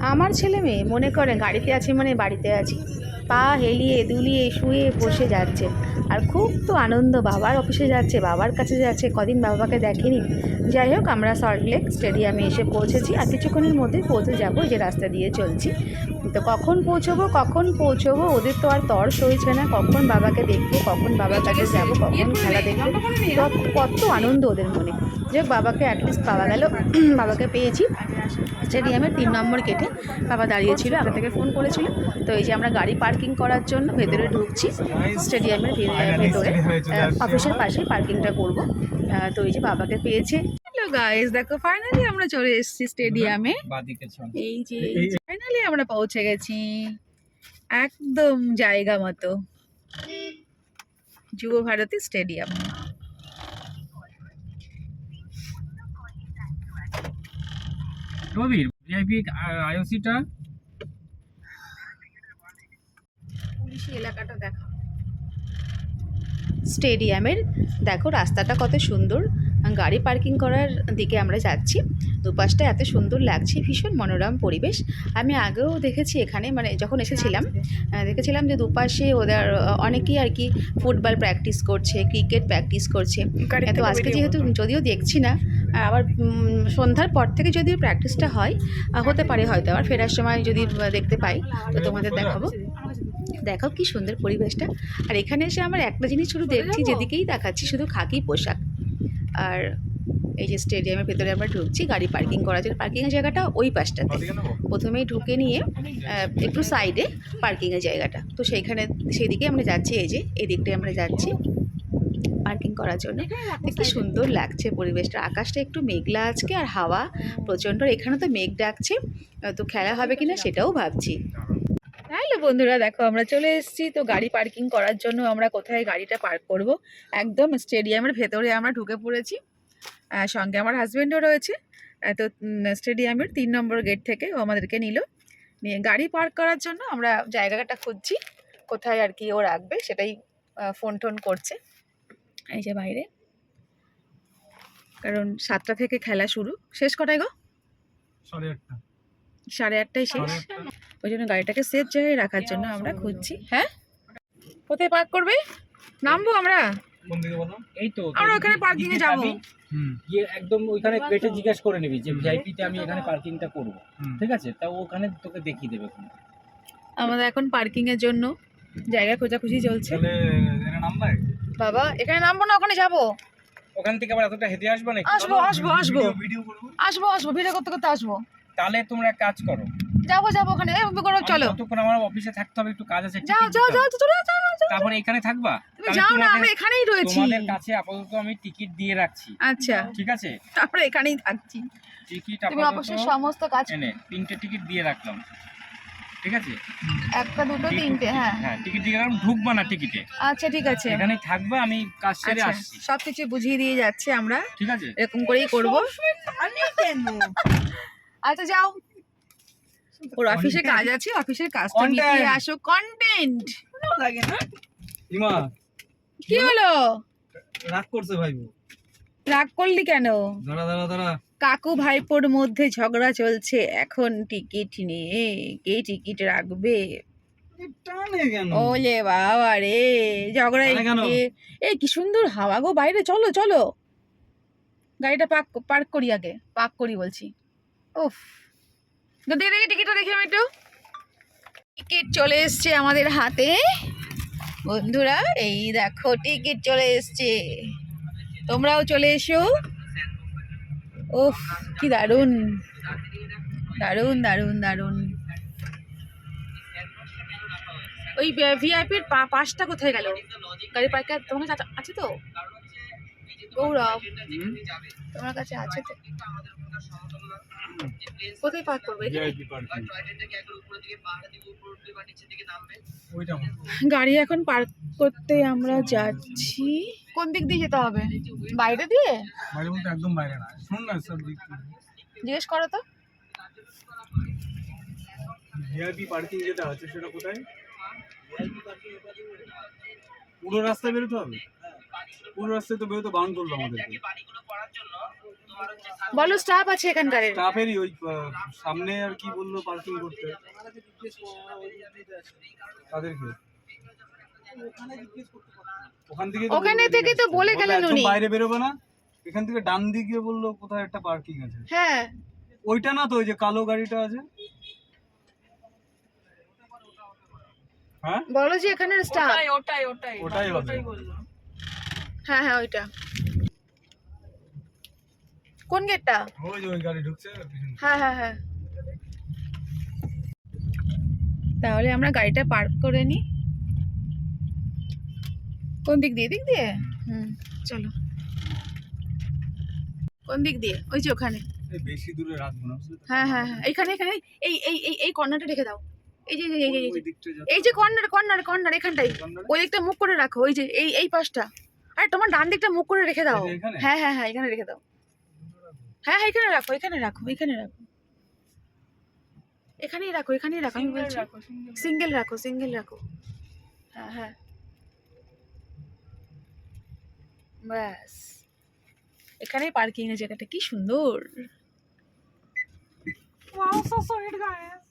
আমার ছেলে মেয়ে মনে করে গাড়িতে আছে মানে বাড়িতে আছি। পা হেলিয়ে, দুলিয়ে, শুয়ে বসে যাচ্ছে। আর খুব তো আনন্দ, বাবার অফিসে যাচ্ছে, বাবার কাছে যাচ্ছে, কদিন বাবাকে দেখেনি। যাই হোক, আমরা সল্টলেক স্টেডিয়ামে এসে পৌঁছেছি আর কিছুক্ষণের মধ্যেই পৌঁছে যাব যে রাস্তা দিয়ে চলছি। তো কখন পৌঁছবো কখন পৌঁছবো, ওদের তো আর তর সইছে না, কখন বাবাকে দেখব, কখন বাবার কাছে যাব, কখন খেলা দেখব। কত কত আনন্দ ওদের মনে। যে বাবাকে অ্যাটলিস্ট পাওয়া গেল, বাবাকে পেয়েছি। স্টেডিয়ামের তিন নম্বর গেটে বাবা দাঁড়িয়েছিল আগে থেকে ফোন করেছিল। তো এই যে আমরা গাড়ি পার্কিং করার জন্য ভেতরে ঢুকছি স্টেডিয়ামের ভেতরে অফিসের পাশে পার্কিংটা করব। তো এই যে বাবাকে পেয়েছে। হ্যালো গাইস দেখো ফাইনালি আমরা চলে এসেছি স্টেডিয়ামে এই যে ফাইনালি আমরা পৌঁছে গেছি। একদম জায়গা মতো। যুব ভারতী স্টেডিয়াম রবির ভিআইপি আইওসিটা পুলিশি এলাকাটা দেখো স্টেডিয়ামের দেখো রাস্তাটা কত সুন্দর। গাড়ি পার্কিং করার দিকে আমরা যাচ্ছি। দুপাশটা এত সুন্দর লাগছে ভীষণ মনোরম পরিবেশ। আমি আগেও দেখেছি এখানে মানে যখন এসেছিলাম দেখেছিলাম যে দুপাশে ওদের অনেকেই আর কি ফুটবল প্র্যাকটিস করছে ক্রিকেট প্র্যাকটিস করছে। তো আজকে যেহেতু যদিও দেখছি না আবার সন্ধ্যার পর থেকে যদি প্র্যাকটিসটা হয় হতে পারে হয়তো। আবার ফেরার সময় যদি দেখতে পাই তো তোমাদের দেখাবো। দেখো কি সুন্দর পরিবেশটা। আর এখানে এসে আমার একটা জিনিস শুধু দেখছি যেদিকেই দেখাচ্ছি শুধু খাকি পোশাক। আর এই যে স্টেডিয়ামের ভেতরে আমরা ঢুকছি গাড়ি পার্কিং করার জন্য পার্কিংয়ের জায়গাটা ওই পাশটাতে। প্রথমেই ঢুকে নিয়ে একটু সাইডে পার্কিংয়ের জায়গাটা। তো সেইখানে সেই দিকে আমরা যাচ্ছি এই যে এই দিকটায় আমরা যাচ্ছি পার্কিং করার জন্য। কি সুন্দর লাগছে পরিবেশটা। আকাশটা একটু মেঘলা আজকে আর হাওয়া প্রচণ্ড। এখানে তো মেঘ ডাকছে। তো খেলা হবে কিনা সেটাও ভাবছি। হ্যালো বন্ধুরা, দেখো আমরা চলে এসেছি। তো গাড়ি পার্কিং করার জন্য আমরা কোথায় গাড়িটা পার্ক করব? একদম স্টেডিয়ামের ভেতরে আমরা ঢুকে পড়েছি। সঙ্গে আমার হাজব্যান্ডও রয়েছে। তো স্টেডিয়ামের তিন নম্বর গেট থেকে ও আমাদেরকে নিল। নিয়ে গাড়ি পার্ক করার জন্য আমরা জায়গাটা খুঁজছি। কোথায় আর কি ও রাখবে সেটাই ফোন টোন করছে। এই যে বাইরে। কারণ সাতটা থেকে খেলা শুরু। শেষ কটায় গো? সাড়ে আটটা। সাড়ে আটটায় শেষ। ওই জন্য গাড়িটাকে সেফ জায়গায় রাখার জন্য আমরা খুঁজছি। হ্যাঁ? কোথায় পার্ক করবে? নামবো আমরা? এই তো আমরা ওখানে পার্কিং এ যাব। গিয়ে একদম ওইখানে জিজ্ঞেস করে নিবি যে ভিআইপিতে আমি এখানে পার্কিংটা করব। ঠিক আছে? তা ওখানে তোকে দেখিয়ে দেবে আমাদের এখন পার্কিং এর জন্য জায়গা খোঁজাখুঁজি চলছে। বাবা এখানে নামবো না ওখানে যাব। ওখান থেকে আবার এতটা হেঁটে আসবে নাকি? আসব আসব আসব। ভিডিও করব। আসব আসব ভিডিও করতে করতে আসব। তাহলে তোমরা এক কাজ করো। যাব যাব ওখানে। এই, করো চলো। আমি ততক্ষণ আমার অফিসে থাকতে হবে একটু কাজ আছে যাও যাও যাও। চলে যাও। তারপরে এখানে থাকবা? তুমি যাও না আমরা এখানেই রয়েছি। তোমাদের কাছে আপাতত আমি টিকিট দিয়ে রাখছি। আচ্ছা। ঠিক আছে? তারপরে এখানেই থাকছি। টিকিট তুমি আপাতত অফিসের সমস্ত কাজ এনে তিনটে টিকিট দিয়ে রাখলাম। ঠিক আছে? একটা দুটো তিনটে হ্যাঁ। হ্যাঁ টিকিট দিয়ে রাখলাম ঢুকবা না টিকিটে আচ্ছা ঠিক আছে। এখানেই থাকবা আমি কাজ সেরে আচ্ছা আসছি। সব কিছু বুঝিয়ে দিয়ে যাচ্ছে আমরা। ঠিক আছে? এরকম করেই করব। আচ্ছা যাও। ওর অফিসে কাজ আছে অফিসের কাজটা. মিটিয়ে আসো। কন্টেন্ট ইমা কি হলো? রাগ করছে ভাই রাগ করলি কেন? দাঁড়া দাঁড়া দাঁড়া। কাকু ভাইপোর মধ্যে ঝগড়া চলছে এখন টিকিট নিয়ে কে টিকিট রাখবে? ওলে বাবা রে ঝগড়া এই কি সুন্দর হাওয়া গো বাইরে চলো চলো। গাড়িটা পার্ক পার্ক করি আগে পার্ক করি বলছি। উফ। দেখি দেখি টিকিটটা দেখি আমি একটু। টিকিট চলে এসছে আমাদের হাতে। বন্ধুরা, এই দেখো, টিকিট চলে এসছে। তোমরাও চলে এসো। উফ, কি দারুণ। দারুণ দারুণ দারুণ। ওই ভিআইপির পাশটা কোথায় গেল? গাড়ি পার্কে তোমার কাছে আছে তো? গৌরব। তোমার কাছে আছে তো? কোথায় পার্ক করবে গাড়ি এখন পার্ক করতে আমরা যাচ্ছি। কোন দিক দিয়ে যেতে হবে? বাইরে দিয়ে? বাইরে বলতে একদম বাইরে না। শুন না সব দিক জিজ্ঞেস করো তো। ভিআইপি পার্কিং যেটা আছে সেটা কোথায়? পুরো রাস্তায় বেরোতে হবে? পুরো রাস্তায় তো বেরোতে বারণ করল আমাদেরকে। বলো স্টাফ আছে এখানকার। স্টাফেরই ওই সামনে আর কি বলল পার্কিং করতে? তাদেরকে? ওখান থেকে ওখানে থেকে তো বলে গেলেন উনি। বাইরে বেরোবে না। এখান থেকে ডান দিকে বলল কোথায় একটা পার্কিং আছে? হ্যাঁ। ওইটা না তো ওই যে কালো গাড়িটা আছে? হ্যাঁ? বলো যে এখানে স্টাফ ওটাই ওটাই ওটাই হবে। হ্যাঁ হ্যাঁ ওইটা। কোন গেটটা? ওই যে ওই গাড়ি ঢুকছে হ্যাঁ হ্যাঁ হ্যাঁ। তাহলে আমরা গাড়িটা পার্ক করে নিই কোন দিক দিয়ে? দিক দিয়ে? হুম চলো। কোন দিক দিয়ে? ওই যে ওখানে। এই বেশি দূরে রাখব না হ্যাঁ হ্যাঁ হ্যাঁ এইখানে এখানে এই এই এই এই কর্নারটা রেখে দাও। এই যে এই যে- এই যে এই যে। ওই দিকটা যাচ্ছে। এই যে কর্নার কর্নার কর্নার এখানটাই। ওই দিকটা মুখ করে রাখো। ওই যে এই এই পাশটা। আরে তোমার ডান দিকটা মুখ করে রেখে দাও? হ্যাঁ হ্যাঁ হ্যাঁ এখানে রেখে দাও। হ্যাঁ হ্যাঁ এখানে রাখো এখানে রাখো এখানে রাখো। এখানেই রাখো এখানেই রাখো আমি বলছি। সিঙ্গেল রাখো। সিঙ্গেল রাখো হ্যাঁ হ্যাঁ। ব্যাস। এখানেই পার্কিং এর জায়গাটা কি সুন্দর। So sweet guys.